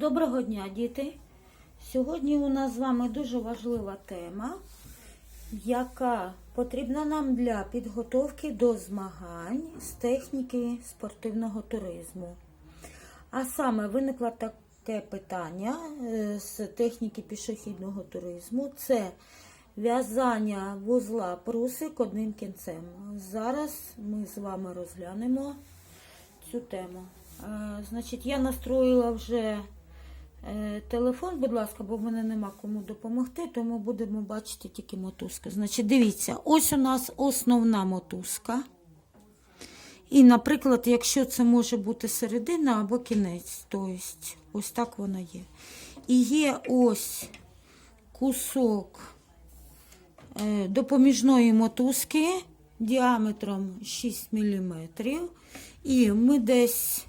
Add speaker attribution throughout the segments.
Speaker 1: Доброго дня, діти! Сьогодні у нас з вами дуже важлива тема, яка потрібна нам для підготовки до змагань з техніки спортивного туризму. А саме виникло таке питання е, з техніки пішохідного туризму. Це в'язання вузла прусик одним кінцем. Зараз ми з вами розглянемо цю тему. Е, Значить, я настроїла вже телефон, будь ласка, бо в мене нема кому допомогти, тому будемо бачити тільки мотузки. Значить, дивіться, ось у нас основна мотузка. І, наприклад, якщо це може бути середина або кінець, тобто ось так вона є. І є ось кусок е, допоміжної мотузки діаметром 6 мм. І ми десь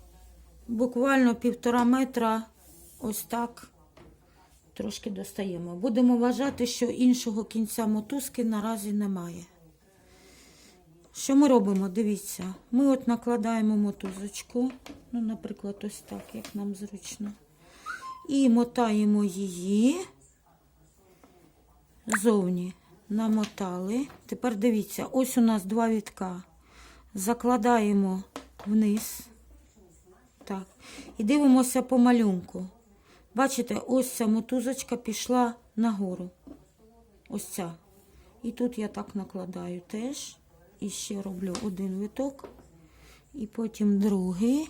Speaker 1: буквально півтора метра ось так трошки достаємо. Будемо вважати, що іншого кінця мотузки наразі немає. Що ми робимо? Дивіться, ми от накладаємо мотузочку, ну, наприклад, ось так, як нам зручно. І мотаємо її зовні. Намотали. Тепер дивіться, ось у нас два вітка. Закладаємо вниз. Так. І дивимося по малюнку. Бачите, ось ця мотузочка пішла нагору. Ось ця. І тут я так накладаю теж. І ще роблю один виток. І потім другий.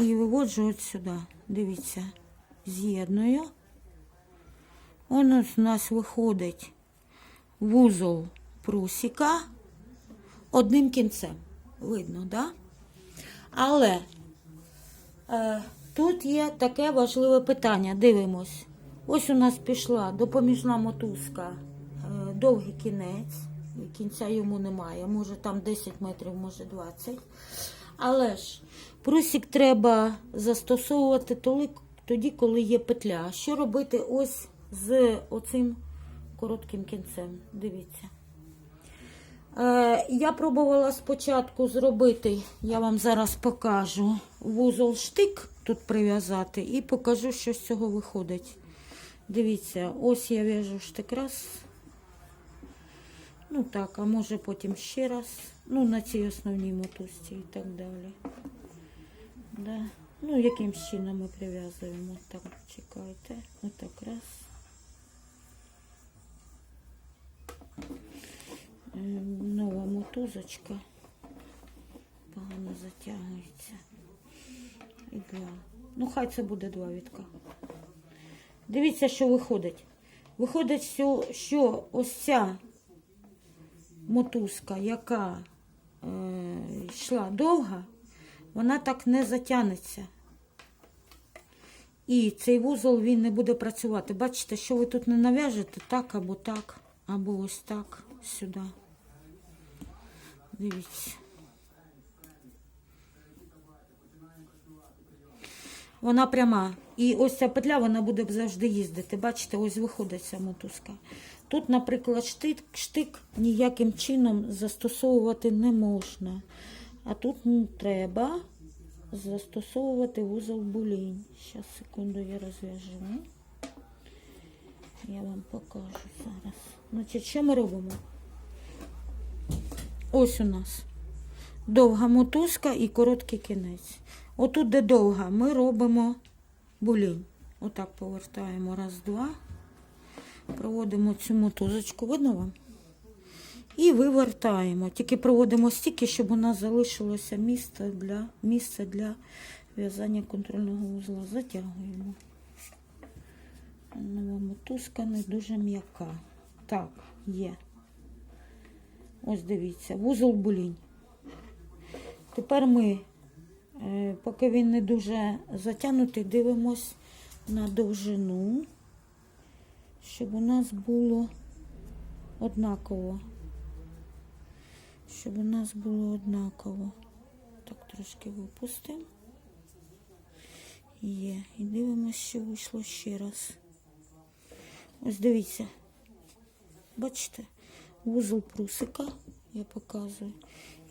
Speaker 1: І виводжу от сюди. Дивіться, з'єдную. Он ось у нас виходить вузол прусіка одним кінцем. Видно, так? Да? Але е, тут є таке важливе питання. Дивимось. Ось у нас пішла допоміжна мотузка, е, довгий кінець. Кінця йому немає. Може там 10 метрів, може 20. Але ж прусік треба застосовувати тоді, коли є петля. Що робити ось з оцим коротким кінцем? Дивіться. Е, я пробувала спочатку зробити, я вам зараз покажу, вузол штик тут прив'язати і покажу, що з цього виходить. Дивіться, ось я в'яжу штик раз. Ну так, а може потім ще раз. Ну, на цій основній мотузці і так далі. Да. Ну, яким чином ми прив'язуємо. Так, чекайте. Отак раз. Е, Нова мотузочка. Погано затягується. І. Ну, хай це буде два вітка. Дивіться, що виходить. Виходить, що ось ця мотузка, яка е, йшла довга, вона так не затягнеться. І цей вузол він не буде працювати. Бачите, що ви тут не нав'яжете, так або так, або ось так сюди. Дивіться. Вона пряма. І ось ця петля вона буде завжди їздити. Бачите, ось виходить ця мотузка. Тут, наприклад, штик, штик ніяким чином застосовувати не можна. А тут м, треба застосовувати вузол булінь. Зараз, секунду, я розв'яжу. Я вам покажу зараз. Значить, що ми робимо? Ось у нас довга мотузка і короткий кінець. Отут, де довга, ми робимо булінь. Отак повертаємо раз, два. Проводимо цю мотузочку, видно вам? І вивертаємо. Тільки проводимо стільки, щоб у нас залишилося місце для, місце для в'язання контрольного вузла. Затягуємо. Нова мотузка не дуже м'яка. Так, є. Ось дивіться, вузол булінь. Тепер ми, е, поки він не дуже затягнутий, дивимось на довжину, щоб у нас було однаково. Щоб у нас було однаково. Так, трошки випустимо. Є. І дивимося, що вийшло ще раз. Ось дивіться. Бачите? Вузол прусика, я показую.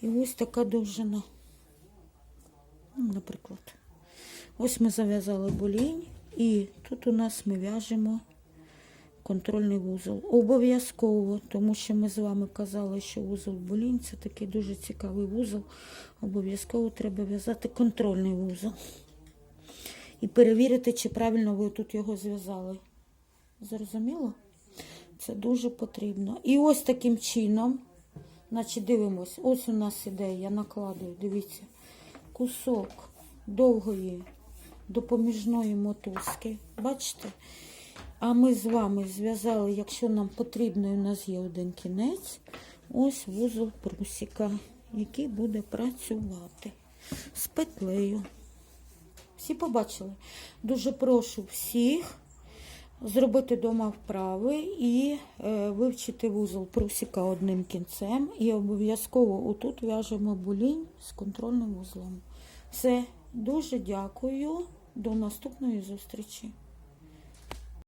Speaker 1: І ось така довжина. Ну, наприклад. Ось ми зав'язали болінь. І тут у нас ми в'яжемо контрольний вузол. Обов'язково, тому що ми з вами казали, що вузол болінь це такий дуже цікавий вузол. Обов'язково треба в'язати контрольний вузол. І перевірити, чи правильно ви тут його зв'язали. Зрозуміло? Це дуже потрібно. І ось таким чином, значить, дивимось, ось у нас іде, я накладую, дивіться, кусок довгої допоміжної мотузки. Бачите? А ми з вами зв'язали, якщо нам потрібно, у нас є один кінець, ось вузол прусіка, який буде працювати з петлею. Всі побачили? Дуже прошу всіх зробити дома вправи і е, вивчити вузол прусіка одним кінцем. І обов'язково отут в'яжемо булінь з контрольним вузлом. Все, дуже дякую. До наступної зустрічі.